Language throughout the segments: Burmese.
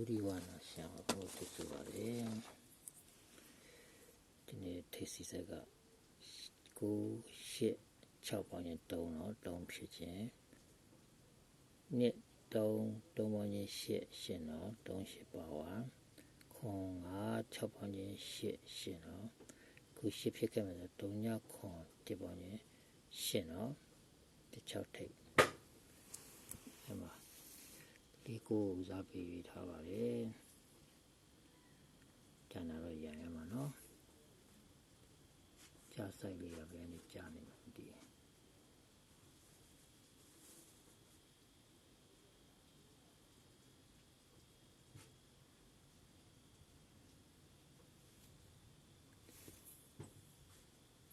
ဒုတိဝနာရှာဖို့ဖြစ်ဆိုပါတယ်ဒီနေ့ထိပ်စီဆက်က9 8 6ပေါင်းရင်3တော့3ဖြစ်ခြင်းနှစ်3 3ပေါင်းရင်8 8တော့3 8ပါဝါခွန်က6ပေါင်းရင်8 8တော့ခု8ဖြစ်ခဲ့မယ်ဆို3ညခွန်1ပေါင်းရင်8တော့ဒီ6ထိပ်အဲ့မှာ ဒီကိုဦးစားပေးပြီးထားပါတယ်ကျန်တာတော့ရရမှာနော်ကြာဆိုင်လေးရပဲနေကြာနေမှာမသိဘူး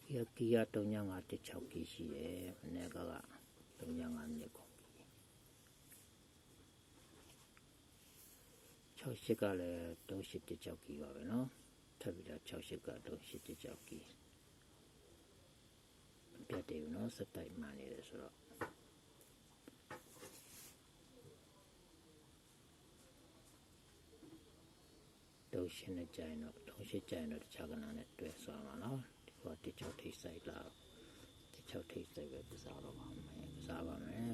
ဒီကကီရ3916ကီရှိတယ်မနေ့ကက35မြစ်ကုန်ပြီ 68ကလည်း3816ကီပါပဲเนาะထပ်ပြီးတော့68က3816ကီမပြတ်တယ်ဘူးเนาะစက်တိုက်မှန်နေတယ်ဆိုတော့တုံးရှင်းနဲ့ကြိုင်တော့တုံးရှင်းကြိုင်တော့တခြားကဏ္ဍနဲ့တွဲဆွာမှာเนาะဒီကတိချောက်ထိတ်ဆိုင်လာတိချောက်ထိတ်ဆိုင်ပဲကစားတော့ပါမယ်ကစားပါမယ်ညနေပါ